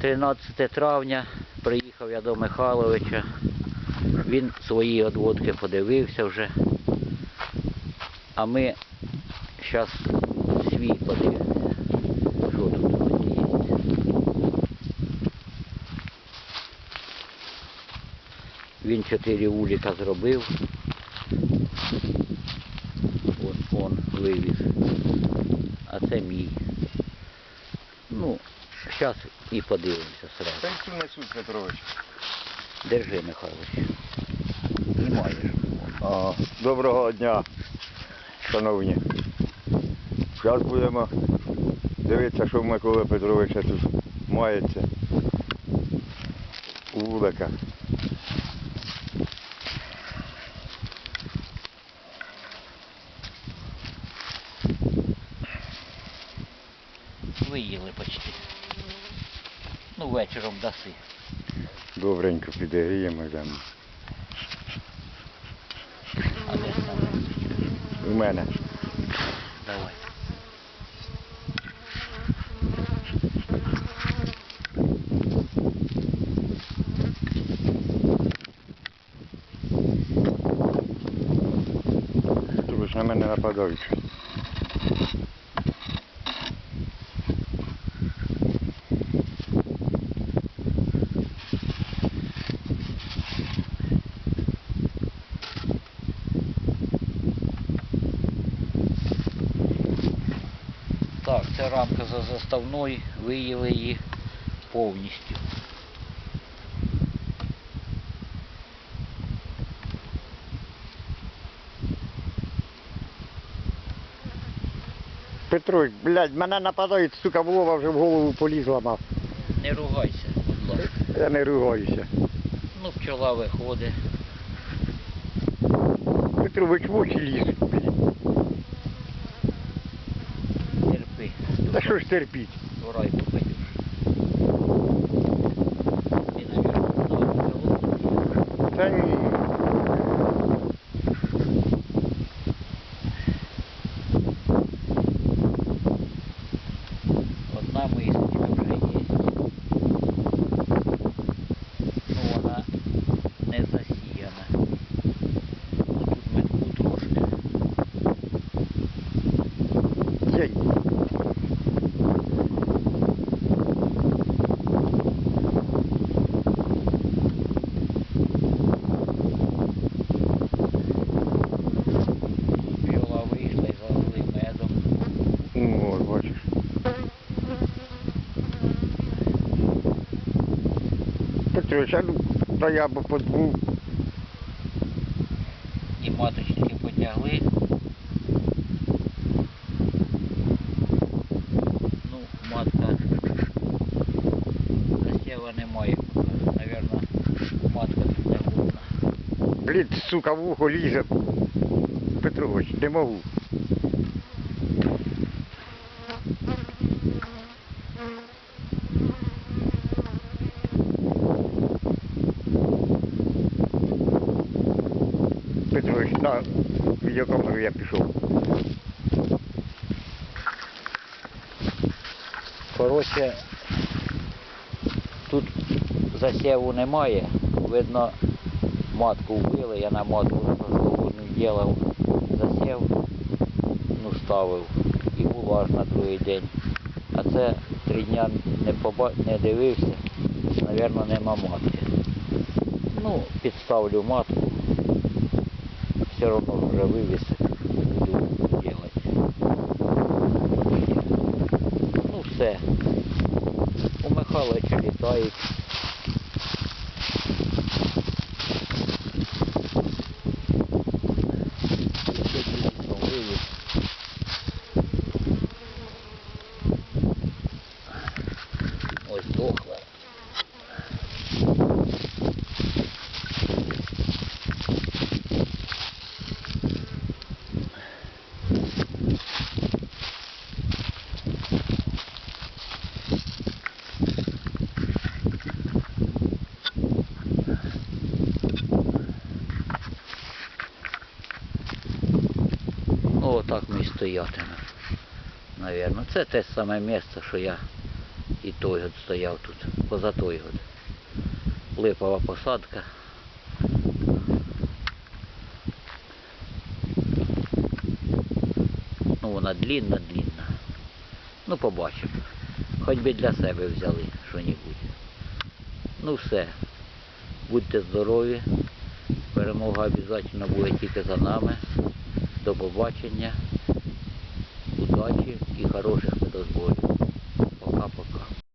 13 травня приїхав я до Михайловича. Він свої одводки подивився вже. А ми зараз свій подивимося. Що тут є. Він чотири уліка зробив. От он вивіз. А це мій. Ну, зараз і подивимося сразу. Пенсію несуть, Петрович. Держи, Михайлович. Знімаєш. Ага. Доброго дня, шановні. Зараз будемо дивитися, що в Миколи Петровича тут мається у вуликах. Виїли почти. Ну, вечором даси. Добренько підігріємо саме? У мене. Давай. Що на мене нападають. Так, рамка за заставною, виїли її повністю. Петрович, блядь, мене нападають, сука, Вова вже в голову полізла нахуй. Не ругайся, будь ласка. Я не ругаюся. Ну, пчола виходить. Петрович в очі ліз. Та що ж терпіть? В рай попадеш. Та ні. Одна мисочка вже є. Ну вона не засіяна. Ну, Тут метку трошки. Єй. Пчола вийшла і залили медом. Ну, от, бачиш. Петрович, а ну, та я б подбув. І маточники потягли. Ну, матка засєва немає. Навірно, матка тут не годна. Блін, сука, в ухо лізе. Петрович, не можу. Петрович, на відеокамеру я пішов. Коротше, тут засєву немає. Видно, матку вбили, я на матку не ділав засів, ну ставив і була аж на другий день. А це три дня не, поба... не дивився, навірно, нема матки. Ну, підставлю матку, все одно вже вивіз, буду робити. Ну все. У Михайловича літають. Дійсно вивіз. Ось дохла. Так ми і стоятимемо. Навірно. Це те саме місце, що я І той год стояв тут, поза той год. Липова посадка. Ну, вона длінна, длінна. Ну, побачимо. Хоч би для себе взяли що-небудь. Ну все. Будьте здорові. Перемога обов'язково буде тільки за нами. До побачення. Удачі і хороших недозволів. Пока-пока.